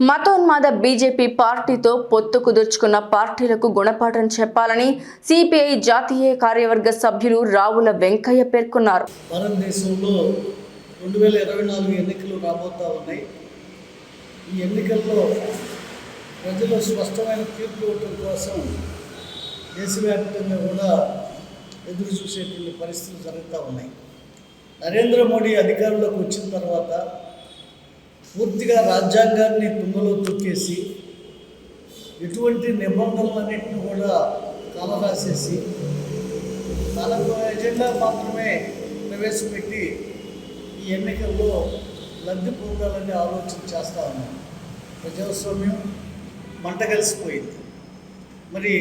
మతోన్మాద బీజేపీ పార్టీతో పొత్తు కుదుర్చుకున్న పార్టీలకు గుణపాఠం చెప్పాలని సిపిఐ జాతీయ కార్యవర్గ సభ్యులు రావుల వెంకయ్య పేర్కొన్నారు. భారతదేశంలో రెండు వేల ఇరవై నాలుగు ఎన్నికలు రాబోతా ఉన్నాయి. ఈ ఎన్నికల్లో ప్రజలు స్పష్టమైన తీర్పు ఇవ్వటం కోసం దేశవ్యాప్తంగా కూడా ఎదురు చూసేటువంటి పరిస్థితులు జరుగుతూ ఉన్నాయి. నరేంద్ర మోడీ అధికారంలోకి వచ్చిన తర్వాత పూర్తిగా రాజ్యాంగాన్ని తుంగలో తొక్కేసి ఎటువంటి నిబంధనలన్నింటినీ కూడా కలరాసేసి తనకు ఎజెండా మాత్రమే ప్రవేశపెట్టి ఈ ఎన్నికల్లో లబ్ధి పొందాలని ఆలోచన చేస్తా ఉన్నాం. ప్రజాస్వామ్యం మంట కలిసిపోయింది. మరి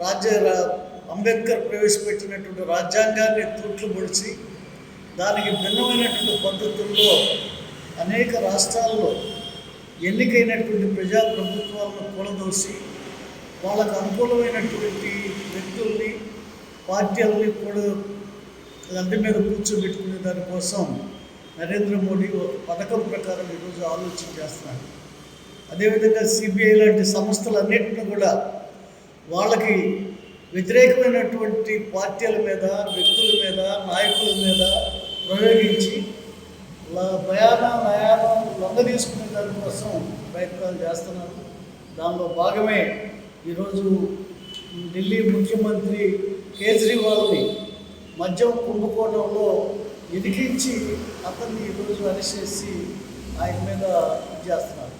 రాజ్య అంబేద్కర్ ప్రవేశపెట్టినటువంటి రాజ్యాంగాన్ని తూట్లు పొడిచి దానికి భిన్నమైనటువంటి పద్ధతుల్లో అనేక రాష్ట్రాల్లో ఎన్నికైనటువంటి ప్రజాప్రభుత్వాలను కూలదోసి వాళ్ళకు అనుకూలమైనటువంటి వ్యక్తుల్ని పార్టీలని కూడా గద్దె మీద కూర్చోబెట్టుకునే దానికోసం నరేంద్ర మోడీ ఒక పథకం ప్రకారం ఈరోజు ఆలోచన చేస్తున్నాడు అదేవిధంగా సిబిఐ లాంటి సంస్థలన్నింటినీ కూడా వాళ్ళకి వ్యతిరేకమైనటువంటి పార్టీల మీద వ్యక్తుల మీద నాయకుల మీద ప్రయోగించి ప్రయాణ భయాన లొంగ తీసుకునే దానికోసం ప్రయత్నాలు చేస్తున్నారు. దానిలో భాగమే ఈరోజు ఢిల్లీ ముఖ్యమంత్రి కేజ్రీవాల్ని మద్యం కుంభకోణంలో ఇరికించి అతన్ని ఈరోజు అరెస్ట్ చేసి ఆయన మీద చేస్తున్నారు.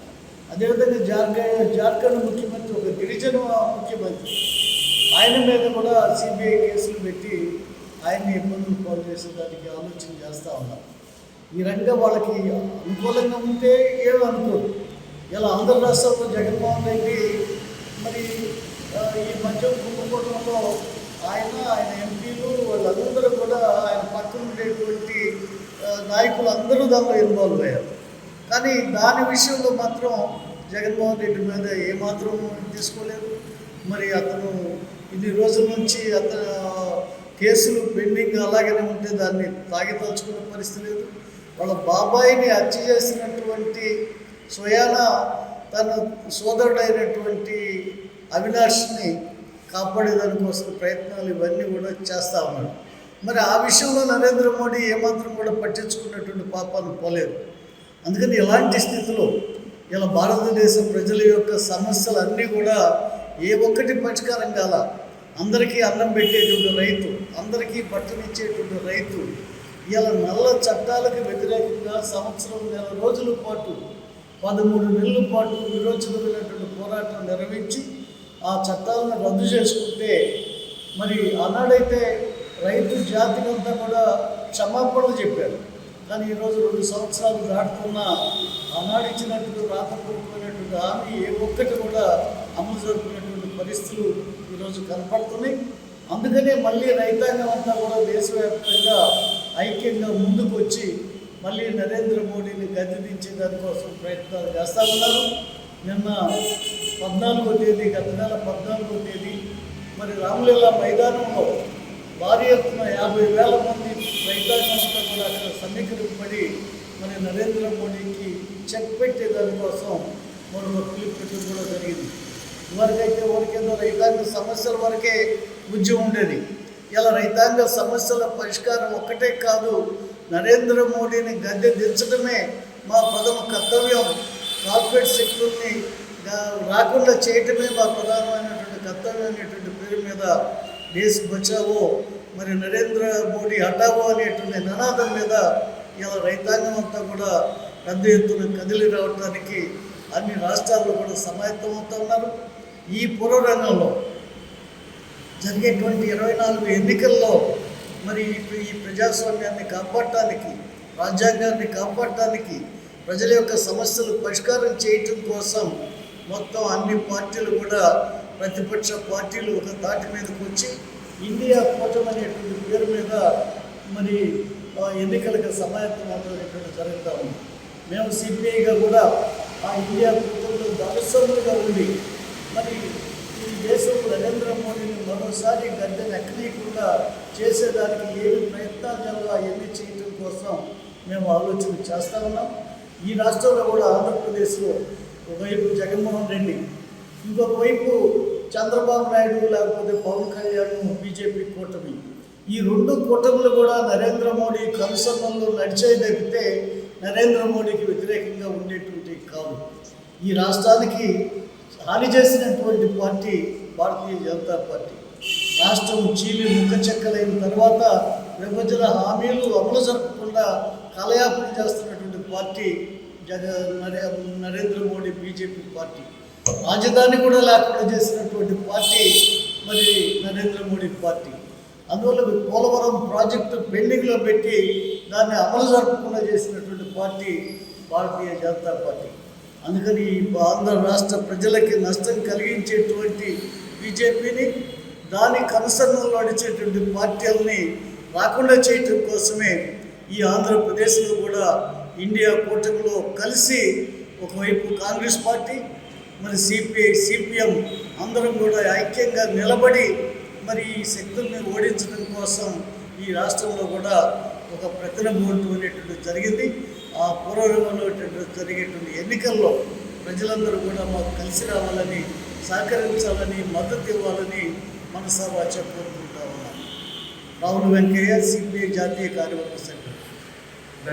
అదేవిధంగా జార్ఖండ్ జార్ఖండ్ ముఖ్యమంత్రి ఒక గిరిజన ముఖ్యమంత్రి ఆయన మీద కూడా సిబిఐ కేసులు పెట్టి ఆయన్ని ఇబ్బందులు పాలు చేసేదానికి ఆలోచన చేస్తూ ఉన్నారు. ఈ రంగం వాళ్ళకి అనుకూలంగా ఉంటే ఏమి అనుకోరు. ఇలా ఆంధ్ర రాష్ట్రంలో జగన్మోహన్ రెడ్డి మరి ఈ మధ్య కుంభకోణంలో ఆయన ఆయన ఎంపీలు వాళ్ళందరూ కూడా ఆయన పక్కన ఉండేటువంటి నాయకులు అందరూ దానిలో ఇన్వాల్వ్ అయ్యారు. కానీ దాని విషయంలో మాత్రం జగన్మోహన్ రెడ్డి మీద ఏమాత్రం తీసుకోలేదు. మరి అతను ఇన్ని రోజుల నుంచి అతను కేసులు పెండింగ్ అలాగనే ఉంటే దాన్ని తాగితలుచుకునే పరిస్థితి లేదు. వాళ్ళ బాబాయిని హత్య చేసినటువంటి స్వయాన తన సోదరుడైనటువంటి అవినాష్ని కాపాడేదానికోసం ప్రయత్నాలు ఇవన్నీ కూడా చేస్తూ ఉన్నాడు. మరి ఆ విషయంలో నరేంద్ర మోడీ ఏమాత్రం కూడా పట్టించుకున్నటువంటి పాపాలు పోలేదు. అందుకని ఇలాంటి స్థితిలో ఇలా భారతదేశ ప్రజల యొక్క సమస్యలు అన్నీ కూడా ఏ ఒక్కటి పరిష్కారం కాల. అందరికీ అన్నం పెట్టేటువంటి రైతు అందరికీ బట్టనిచ్చేటువంటి రైతు ఇలా నల్ల చట్టాలకు వ్యతిరేకంగా సంవత్సరం నెల రోజుల పాటు పదమూడు నెలల పాటు విరోచితమైనటువంటి పోరాటం నిర్వహించి ఆ చట్టాలను రద్దు చేసుకుంటే మరి ఆనాడైతే రైతు జాతికంతా కూడా క్షమాపణలు చెప్పారు. కానీ ఈరోజు రెండు సంవత్సరాలు దాటుతున్న ఆనాడు ఇచ్చినటువంటి రాతపూర్వకమైనటువంటి హామీ ఏ ఒక్కటి కూడా అమలు జరుపుకునేటువంటి పరిస్థితులు ఈరోజు కనపడుతున్నాయి. అందుకనే మళ్ళీ రైతాంగం అంతా కూడా దేశవ్యాప్తంగా ఐక్యంగా ముందుకు వచ్చి మళ్ళీ నరేంద్ర మోడీని గద్దెదించే దానికోసం ప్రయత్నాలు చేస్తూ ఉన్నారు. నిన్న పద్నాలుగో తేదీ గత నెల పద్నాలుగో తేదీ మరి రామలీలా మైదానంలో భారీ ఎత్తున యాభై వేల మంది రైతాంగంతో కూడా అక్కడ సమీకరింపబడి మరి నరేంద్ర మోడీకి చెక్ పెట్టే దానికోసం మరొక పిలుపు పెట్టడం కూడా జరిగింది. ఇవరకైతే వరకేదో రైతాంగ సమస్యల వరకే ఉద్యమం ఉండేది. ఇలా రైతాంగ సమస్యల పరిష్కారం ఒక్కటే కాదు నరేంద్ర మోడీని గద్దె దించడమే మా ప్రథమ కర్తవ్యం. కార్పొరేట్ శక్తుల్ని రాకుండా చేయటమే మా ప్రధానమైనటువంటి కర్తవ్యం అనేటువంటి పేరు మీద దేశ్ బచావో మరి నరేంద్ర మోడీ హఠావో అనేటువంటి నినాదం మీద ఇలా రైతాంగం అంతా కూడా పెద్ద ఎత్తున కదిలి రావడానికి అన్ని రాష్ట్రాల్లో కూడా సమాయత్తమవుతా ఉన్నారు. ఈ పురరంగంలో జరిగేటువంటి ఇరవై నాలుగు ఎన్నికల్లో మరి ఈ- ఈ ప్రజాస్వామ్యాన్ని కాపాడటానికి రాజ్యాంగాన్ని కాపాడటానికి ప్రజల యొక్క సమస్యలు పరిష్కారం చేయటం కోసం మొత్తం అన్ని పార్టీలు కూడా ప్రతిపక్ష పార్టీలు ఒక తాటి మీదకి వచ్చి ఇండియా కూటమి అనేటువంటి పేరు మీద మరి ఆ, ఎన్నికలకు సమాయత్తం అనేటువంటి జరుగుతూ ఉంది. మేము సిపిఐగా కూడా ఆ ఇండియా కూటమిలో భాగస్వాములుగా ఉండి మరి ఈ దేశం నరేంద్ర మోడీని మరోసారి గద్దెను ఎక్కనీయకుండా చేసేదానికి ఏమి ప్రయత్నాలు చేయాలో అవన్నీ చేయటం కోసం మేము ఆలోచన చేస్తా ఉన్నాం. ఈ రాష్ట్రంలో కూడా ఆంధ్రప్రదేశ్లో ఒకవైపు జగన్మోహన్ రెడ్డి ఇంకొక వైపు చంద్రబాబు నాయుడు లేకపోతే పవన్ కళ్యాణ్ బీజేపీ కూటమి. ఈ రెండు కూటములు కూడా నరేంద్ర మోడీ కనుసన్నల్లో నడిచే తప్పితే నరేంద్ర మోడీకి వ్యతిరేకంగా ఉండేటువంటి కావు ఈ రాష్ట్రానికి హాని చేసినటువంటి పార్టీ భారతీయ జనతా పార్టీ. రాష్ట్రం చీలి ముఖ చెక్కలైన తర్వాత విభజన హామీలు అమలు జరపకుండా కలయాపన చేస్తున్నటువంటి పార్టీ జగ నరేంద్ర మోడీ బీజేపీ పార్టీ. రాజధాని కూడా లేకుండా చేసినటువంటి పార్టీ మరి నరేంద్ర మోడీ పార్టీ. అందువల్ల పోలవరం ప్రాజెక్టు పెండింగ్లో పెట్టి దాన్ని అమలు జరపకుండా చేసినటువంటి పార్టీ భారతీయ జనతా పార్టీ. అందుకని ఈ ఆంధ్ర రాష్ట్ర ప్రజలకి నష్టం కలిగించేటువంటి బీజేపీని దాని కనుసరణలో నడిచేటువంటి పార్టీలని రాకుండా చేయటం కోసమే ఈ ఆంధ్రప్రదేశ్లో కూడా ఇండియా కూటమిలో కలిసి ఒకవైపు కాంగ్రెస్ పార్టీ మరి సిపిఐ సిపిఎం అందరం కూడా ఐక్యంగా నిలబడి మరి ఈ శక్తుల్ని ఓడించడం కోసం ఈ రాష్ట్రంలో కూడా ఒక ప్రతినబోటు అనేటువంటి జరిగింది. ఆ పూర్వరంగంలో జరిగేటువంటి ఎన్నికల్లో ప్రజలందరూ కూడా మాకు కలిసి రావాలని సహకరించాలని మద్దతు ఇవ్వాలని మనసా వాచ కోరుకుంటా ఉన్నాను రాహుల్ వెంకయ్య సిపిఐ జాతీయ కార్యవర్గ సభ్యులు